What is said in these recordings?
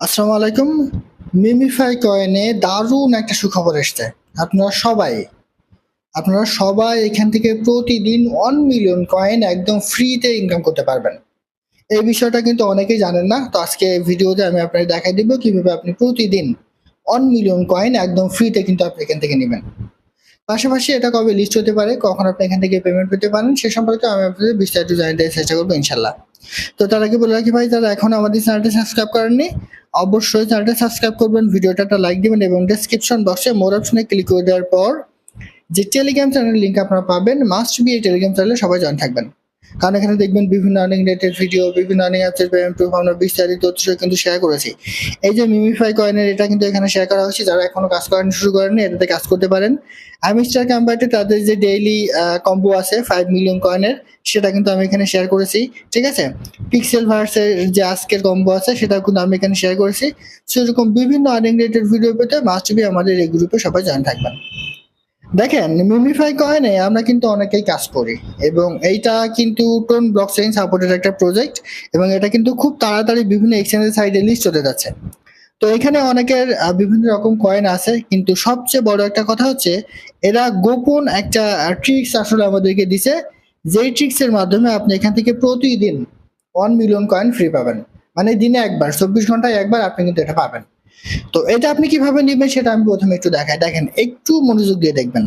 আসসালামু আলাইকুম। মিমিফাই কয়েনে দারুণ একটা সুখবর এসছে। আপনারা সবাই আপনারা সবাই এখান থেকে প্রতিদিন ওয়ান মিলিয়ন কয়েন একদম ফ্রিতে ইনকাম করতে পারবেন। এই বিষয়টা কিন্তু অনেকেই জানেন না, তো আজকে এই ভিডিওতে আমি আপনাকে দেখাই দিব কীভাবে আপনি প্রতিদিন ওয়ান মিলিয়ন কয়েন একদম ফ্রিতে কিন্তু আপনি এখান থেকে নেবেন। পাশাপাশি এটা কবে লিস্ট হতে পারে, কখন আপনি এখান থেকে পেমেন্ট পেতে পারেন, সে সম্পর্কে আমি আপনাদের বিস্তারিত জানাতে চেষ্টা করব ইনশাল্লাহ। তো তার আগে বলে রাখি ভাই, যারা এখন আমাদের চ্যানেলটি সাবস্ক্রাইব করেননি, অবশ্যই চ্যানেলটা সাবস্ক্রাইব করবেন, ভিডিওটা একটা লাইক দেবেন এবং ডেসক্রিপশন বক্সে মোর অপশনে ক্লিক করে দেওয়ার পর যে টেলিগ্রাম চ্যানেলের লিঙ্ক আপনারা পাবেন মাস্ট বি এই টেলিগ্রাম চ্যানেলে সবাই জয়েন থাকবেন। কারণ এখানে দেখবেন বিভিন্ন আর্নিং রিলেটেড ভিডিও বিভিন্ন আর্নিং অ্যাপসের পেমেন্ট প্রুফ আমরা বিস্তারিত তথ্য কিন্তু শেয়ার করেছি। এই যে মিমিফাই কয়েনের এটা কিন্তু এখানে শেয়ার করা হয়েছে, যারা এখনও কাজ করেন শুরু করেননি, এটাতে কাজ করতে পারেন। আমি স্টার ক্যাম্পাইটে তাদের যে ডেইলি কম্বো আছে ফাইভ মিলিয়ন কয়েনের সেটা কিন্তু আমি এখানে শেয়ার করেছি, ঠিক আছে? পিক্সেল ভার্সের যে আজকের কম্বো আছে সেটা কিন্তু আমি এখানে শেয়ার করেছি। সেরকম বিভিন্ন আর্নিং রিলেটেড ভিডিও পেতে মাস্ট বি আমাদের এই গ্রুপে সবাই জয়েন থাকবেন। দেখেন মিমিফাই কয়েনে আমরা কিন্তু অনেকেই কাজ করি এবং এইটা কিন্তু টোন ব্লক চেইন সাপোর্টেড একটা প্রজেক্ট এবং এটা কিন্তু খুব তাড়াতাড়ি বিভিন্ন এক্সচেঞ্জের সাইডে লিস্ট হতে যাচ্ছে। তো এখানে অনেকের বিভিন্ন রকম কয়েন আছে, কিন্তু সবচেয়ে বড় একটা কথা হচ্ছে, এরা গোপন একটা ট্রিক্স আসলে আমাদেরকে দিছে, যেই ট্রিক্সের মাধ্যমে আপনি এখান থেকে প্রতিদিন ওয়ান মিলিয়ন কয়েন ফ্রি পাবেন। মানে দিনে একবার, চব্বিশ ঘন্টায় একবার আপনি কিন্তু এটা পাবেন। তো এটা আপনি কীভাবে নেবেন সেটা আমি প্রথমে একটু দেখাই। দেখেন, একটু মনোযোগ দিয়ে দেখবেন।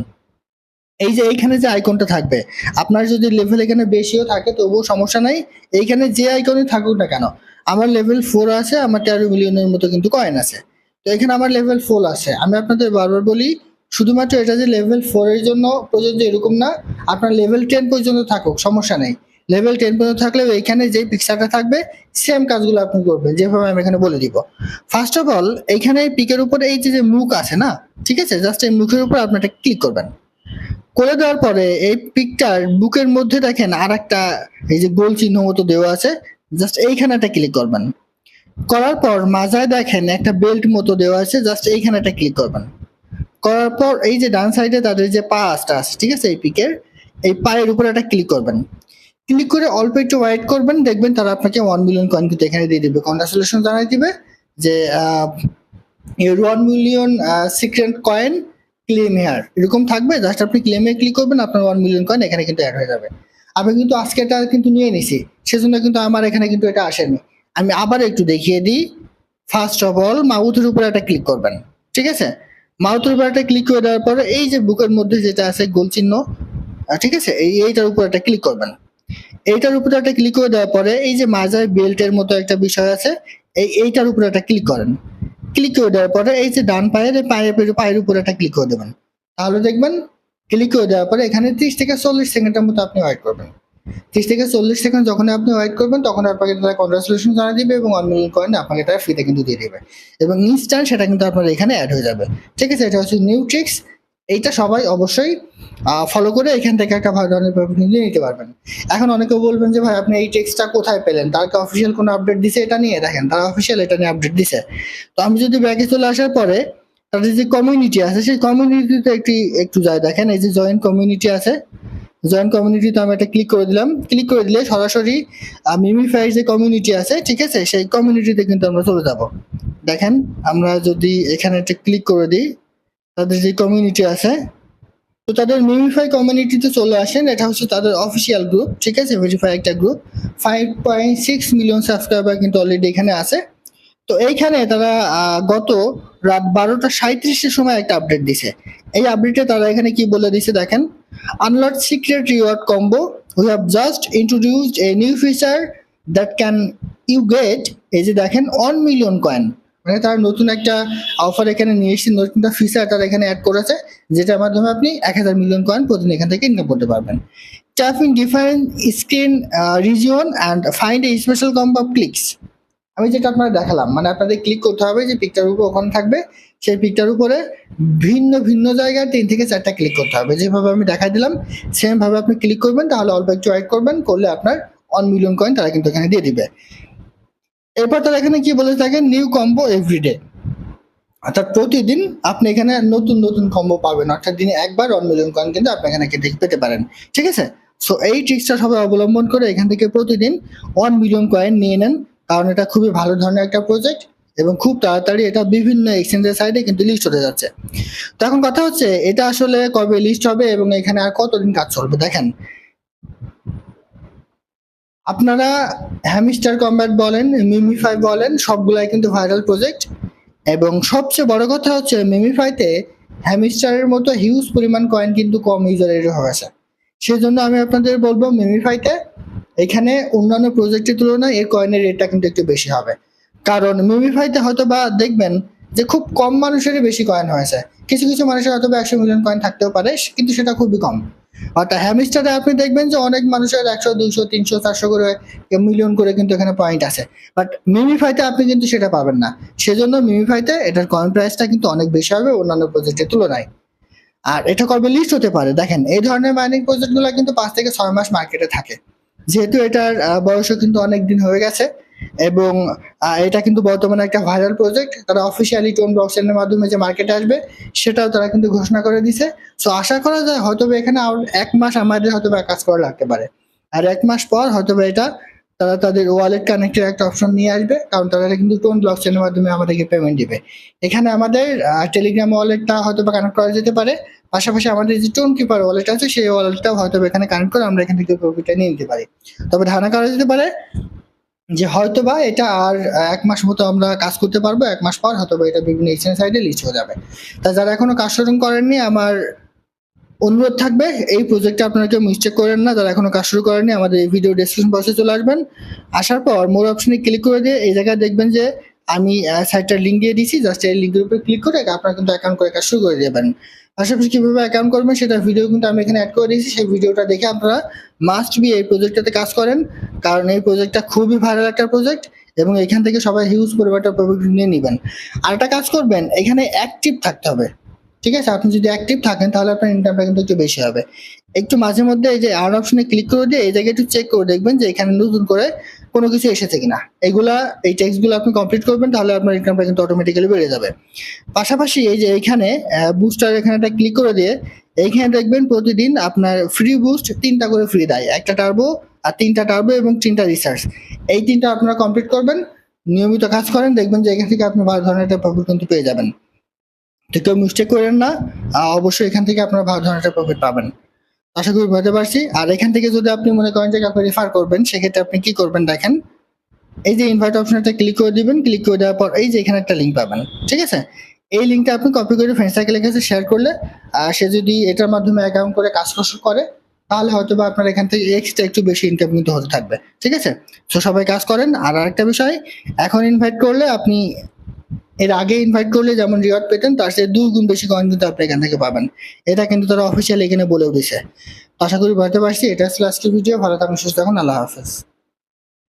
এই যে এইখানে যে আইকনটা থাকবে, আপনার যদি লেভেল এখানে বেশিও থাকে, তবুও সমস্যা নাই। এইখানে যে আইকনই থাকুক না কেন, আমার লেভেল ফোর আছে, আমার তেরো মিলিয়নের মতো কিন্তু কয়েন আছে। তো এখানে আমার লেভেল ফোর আছে। আমি আপনাদের বারবার বলি, শুধুমাত্র এটা যে লেভেল ফোর এর জন্য প্রযোজ্য এরকম না, আপনার লেভেল টেন পর্যন্ত থাকুক, সমস্যা নেই। লেভেল টেন পর্যন্ত থাকলেও এইখানে যে পিকচারটা থাকবে সেম কাজগুলো আপনি করবেন, যেভাবে আমি এখানে বলে দিব। ফার্স্ট অফ অল এইখানে পিকের উপরে এই যে মুখ আছে না, ঠিক আছে? জাস্ট এই মুখের উপর আপনি একটা ক্লিক করবেন। করে দেওয়ার পরে এই পিকটার বুকের মধ্যে দেখেন আর একটা এই যে গোল চিহ্ন মতো দেওয়া আছে জাস্ট এইখানে একটা ক্লিক করবেন। করার পর মাজায় দেখেন একটা বেল্ট মতো দেওয়া আছে জাস্ট এইখানে একটা ক্লিক করবেন। করার পর এই যে ডান সাইডে তাদের যে পা আসটা আছে, ঠিক আছে, এই পিকের এই পায়ের উপরে একটা ক্লিক করবেন। ক্লিক করে অল্প একটু ওয়েট করবেন, দেখবেন তারা আপনাকে ওয়ান মিলিয়ন কয়েন কিন্তু এখানে দিয়ে দিবে। কনগ্রাচুলেশন জানাই দিবে যে one million secret coin claim here এরকম থাকবে জাস্ট আপনি ক্লেমে ক্লিক করবেন, আপনার ওয়ান মিলিয়ন কয়েন এখানে কিন্তু অ্যাড হয়ে যাবে। আমি কিন্তু আজকে এটা কিন্তু নিয়ে নিছি, সেজন্য কিন্তু আমার এখানে কিন্তু এটা আসেনি। আমি আবার একটু দেখিয়ে দিই। ফার্স্ট অফ অল মাউথের উপরে একটা ক্লিক করবেন, ঠিক আছে? মাউথের উপরে একটা ক্লিক করে দেওয়ার পরে এই যে বুকের মধ্যে যেটা আছে গোল চিহ্ন ঠিক আছে? এই এইটার উপরে একটা ক্লিক করবেন। এইটার উপরে একটা ক্লিক করে দেওয়ার পরে এই যে মাজায় বেল্টের মতো একটা বিষয় আছে, এই এইটার উপরে একটা ক্লিক করেন। ক্লিক করে দেওয়ার পরে এই যে ডান পায়ের পায়ের পায়ের উপরে একটা ক্লিক করে দেবেন। তাহলে দেখবেন ক্লিক করে দেওয়ার পরে এখানে ত্রিশ থেকে চল্লিশ সেকেন্ডের মতো আপনি ওয়েট করবেন। ত্রিশ থেকে চল্লিশ সেকেন্ড যখন আপনি ওয়েট করবেন তখন আপনাকে তারা কনগ্রাচুলেশন জানিয়ে দিবে এবং অনলাইন কয়েন আপনাকে তারা ফ্রিতে কিন্তু দিয়ে দেবে। এবং ইনস্ট্যান্ট সেটা কিন্তু আপনার এখানে অ্যাড হয়ে যাবে। ঠিক আছে, এটা হচ্ছে নিউ ট্রিক্স এইটা সবাই অবশ্যই ফলো করে এখান থেকে একটা ভালো ধরনের প্রফিট নিয়ে নিতে পারবেন। এখন অনেকে বলবেন যে, ভাই, আপনি এই টেক্সটটা কোথায় পেলেন? তার অফিসিয়াল কোনো আপডেট দিছে? এটা নিয়ে দেখেন, তারা অফিসিয়াল এটা নিয়ে আপডেট দিছে। তো আমি যদি ব্যাগে চলে আসার পরে, তাদের যে কমিউনিটি আছে, সেই কমিউনিটিতে একটি, একটু যায় দেখেন, এই যে জয়েন্ট কমিউনিটি আছে জয়েন্ট কমিউনিটিতে আমি একটা ক্লিক করে দিলাম। ক্লিক করে দিলে সরাসরি মিমিফাই যে কমিউনিটি আছে, ঠিক আছে? সেই কমিউনিটিতে কিন্তু আমরা চলে যাব। দেখেন, আমরা যদি এখানে একটা ক্লিক করে দিই তাদের যে কমিউনিটি আছে, তো তাদের মিমিফাই কমিউনিটিতে চলে আসেন। এটা হচ্ছে তাদের অফিসিয়াল গ্রুপ ঠিক আছে? ভেরিফাই একটা group five point six million subscriber কিন্তু অলরেডি এখানে আছে। তো এইখানে তারা গত রাত বারোটা সাঁত্রিশের সময় একটা আপডেট দিছে। এই আপডেটে তারা এখানে কি বলে দিছে দেখেন? Unlock secret reward combo we have just introduced a new feature that can you get এই যে দেখেন ওয়ান মিলিয়ন কয়েন মানে তারা নতুন একটা অফার এখানে নিয়ে এসেছে নতুন একটা ফিচার তারা এখানে অ্যাড করেছে, যেটার মাধ্যমে আপনি এক হাজার মিলিয়ন কয়েন প্রতিদিন এখান থেকে ইনকাম করতে পারবেন। Tap in different screen region and find a special combo of clicks আমি যেটা আপনারা দেখালাম মানে আপনাদের ক্লিক করতে হবে যে পিকটার উপর ওখানে থাকবে, সেই পিকটার উপরে ভিন্ন ভিন্ন জায়গায় তিন থেকে চারটা ক্লিক করতে হবে। যেভাবে আমি দেখাই দিলাম সেমভাবে আপনি ক্লিক করবেন, তাহলে অল্প একটু অ্যাড করবেন, করলে আপনার ওয়ান মিলিয়ন কয়েন তারা কিন্তু এখানে দিয়ে দিবে। এরপর তারা এখানে কি বলে থাকে? নিউ কম্বো এভরিডে অর্থাৎ প্রতিদিন আপনি এখানে নতুন নতুন কম্বো পাবেন। অর্থাৎ দিনে একবার মিলিয়ন কয়েন কিন্তু আপনি এখানে পেতে পারেন। ঠিক আছে? সো এই ট্রিক্সটা সবাই অবলম্বন করে এখান থেকে প্রতিদিন ওয়ান মিলিয়ন কয়েন নিয়ে নেন। কারণ এটা খুবই ভালো ধরনের একটা প্রজেক্ট এবং খুব তাড়াতাড়ি এটা বিভিন্ন এক্সচেঞ্জের সাইডে কিন্তু লিস্ট হতে যাচ্ছে। তো এখন কথা হচ্ছে, এটা আসলে কবে লিস্ট হবে এবং এখানে আর কতদিন কাজ চলবে? দেখেন আপনারা হ্যামিস্টার কম্ব্যাট বলেন মিমিফাই বলেন, সবগুলাই কিন্তু ভাইরাল প্রজেক্ট এবং সবচেয়ে বড় কথা হচ্ছে মিমিফাইতে হ্যামিস্টারের মতো হিউজ পরিমাণ কয়েন কিন্তু কম ইউজারের হয়েছে। সেজন্য আমি আপনাদের বলব মিমিফাইতে এখানে অন্যান্য প্রজেক্টের তুলনায় এর কয়েনের রেটটা কিন্তু একটু বেশি হবে। কারণ মিমিফাইতে হয়তো বা দেখবেন যে খুব কম মানুষেরই বেশি কয়েন হয়েছে। কিছু কিছু মানুষের হয়তো বা একশো মিলিয়ন কয়েন থাকতেও পারে, কিন্তু সেটা খুবই কম। অর্থাৎ হ্যামিস্টারে আপনি দেখবেন যে অনেক মানুষের একশো, দুইশো, তিনশো, চারশো করে মিলিয়ন করে কিন্তু এখানে পয়েন্ট আছে। বাট মিমিফাইতে আপনি কিন্তু সেটা পাবেন না। সেজন্য মিমিফাইতে এটার কয়েন প্রাইসটা কিন্তু অনেক বেশি হবে অন্যান্য প্রজেক্টের তুলনায়। আর এটা কবে লিস্ট হতে পারে। দেখেন, এই ধরনের মাইনিং প্রজেক্টগুলো কিন্তু পাঁচ থেকে ছয় মাস মার্কেটে থাকে। যেহেতু এটার বয়সও কিন্তু অনেক দিন হয়ে গেছে। এবং এটা কিন্তু বর্তমানে একটা ভাইরাল প্রজেক্ট তারা অফিসিয়ালি টোন ব্লকচেনের মাধ্যমে যে মার্কেটে আসবে, সেটাও তারা কিন্তু ঘোষণা করে দিছে সো আশা করা যায় হয়তো এখানে আর এক মাস আমাদের হয়তো কাজ করা লাগতে পারে। আর এক মাস পর হয়তো এটা তারা তাদের ওয়ালেট কানেক্টের একটা অপশন নিয়ে আসবে, কারণ তারা কিন্তু টোন ব্লকচেনের মাধ্যমে আমাদেরকে পেমেন্ট দিবে। এখানে আমাদের টেলিগ্রাম ওয়ালেটটা হয়তো বা কানেক্ট করা যেতে পারে। পাশাপাশি আমাদের যে টোন কিপার ওয়ালেট আছে, সেই ওয়ালেটটাও হয়তো এখানে কানেক্ট করে আমরা এখান থেকে প্রফিটটা নিয়ে নিতে পারি। তবে ধারণা করা যেতে পারে যে হয়তো বা এটা আর এক মাস মতো আমরা কাজ করতে পারব, এক মাস পর হয়তো বা এটা বিভিন্ন এক্সচেঞ্জ সাইডে লিস্ট হয়ে যাবে। তা যারা এখনও কাজ শুরু করেননি, আমার অনুরোধ থাকবে, এই প্রজেক্টটা আপনারা কেউ মিস্টেক করেন না, যারা এখনও কাজ শুরু করেননি, আমাদের এই ভিডিও ডেসক্রিপশন বক্সে চলে আসবেন। আসার পর মোর অপশনে ক্লিক করে দিয়ে এই জায়গায় দেখবেন যে আমি সাইটটার লিঙ্ক দিয়ে দিয়েছি জাস্ট এই লিঙ্কের উপরে ক্লিক করে আপনারা কিন্তু অ্যাকাউন্ট করে কাজ শুরু করে দেবেন। পাশাপাশি কীভাবে অ্যাকাউন্ট করবেন সেটা ভিডিও কিন্তু আমি এখানে অ্যাড করে দিয়েছি। সেই ভিডিওটা দেখে আপনারা মাস্ট বি এই প্রজেক্টটাতে কাজ করেন। কারণ এই প্রজেক্টটা খুবই ভাইরাল একটা প্রজেক্ট এবং এখান থেকে সবাই হিউজ পরিমাণটা প্রফিট নিয়ে নেবেন। আর একটা কাজ করবেন, এখানে অ্যাক্টিভ থাকতে হবে। ঠিক আছে? আপনি যদি অ্যাক্টিভ থাকেন তাহলে আপনার ইনকামটা কিন্তু একটু বেশি হবে। একটু মাঝে মধ্যে এই যে আর্ন অপশনে ক্লিক করে দিয়ে এই জায়গায় একটু চেক করে দেখবেন যে এখানে নতুন করে কোনো কিছু এসেছে কিনা। এগুলা, এই টেক্সটগুলো আপনি কমপ্লিট করবেন, তাহলে আপনার ইনকামটা কিন্তু অটোমেটিক্যালি বেড়ে যাবে। পাশাপাশি এই যে এখানে বুস্টার এখানে একটা ক্লিক করে দিয়ে এইখানে দেখবেন প্রতিদিন আপনার ফ্রি বুস্ট তিনটা করে ফ্রি দেয়। একটা টার্বো আর তিনটা টার্বো এবং তিনটা রিসার্চ এই তিনটা আপনারা কমপ্লিট করবেন, নিয়মিত কাজ করেন, দেখবেন যে এখান থেকে আপনি ভালো ধরনের একটা প্রফিট কিন্তু পেয়ে যাবেন। তো কেউ মিস্টেক করেন না অবশ্যই এখান থেকে আপনারা ভালো ধরনের একটা প্রফিট পাবেন। আশা করি বুঝতে পারছি। আর এখান থেকে যদি আপনি মনে করেন যে কাউকে রেফার করবেন সেক্ষেত্রে আপনি কি করবেন দেখেন। এই যে ইনভাইট অপশনটা ক্লিক করে দিবেন ক্লিক করে দেওয়ার পর এই যে এখানে একটা লিঙ্ক পাবেন ঠিক আছে? এই লিঙ্কটা আপনি কপি করে ফ্রেন্ড সার্কেলের কাছে শেয়ার করলে আহ, সে যদি এটার মাধ্যমে অ্যাকাউন্ট করে কাজ করে তাহলে হয়তো বা আপনার এখান থেকে এক্সট্রা একটু বেশি ইনকাম কিন্তু হতে থাকবে ঠিক আছে? তো সবাই কাজ করেন। আর আরেকটা বিষয় এখন ইনভাইট করলে আপনি এর আগে ইনভাইট করলে যেমন রিওয়ার্ড পেতেন, তার সাথে দুই গুণ বেশি কয়েন কিন্তু আপনি এখান থেকে পাবেন। এটা কিন্তু তারা অফিসিয়াল এখানে বলেও দিছে আশা করি বুঝতে পারছি। এটা ছিল আজকের ভিডিও ভালো থাকুন, সুস্থ থাকুন। আল্লাহ হাফেজ।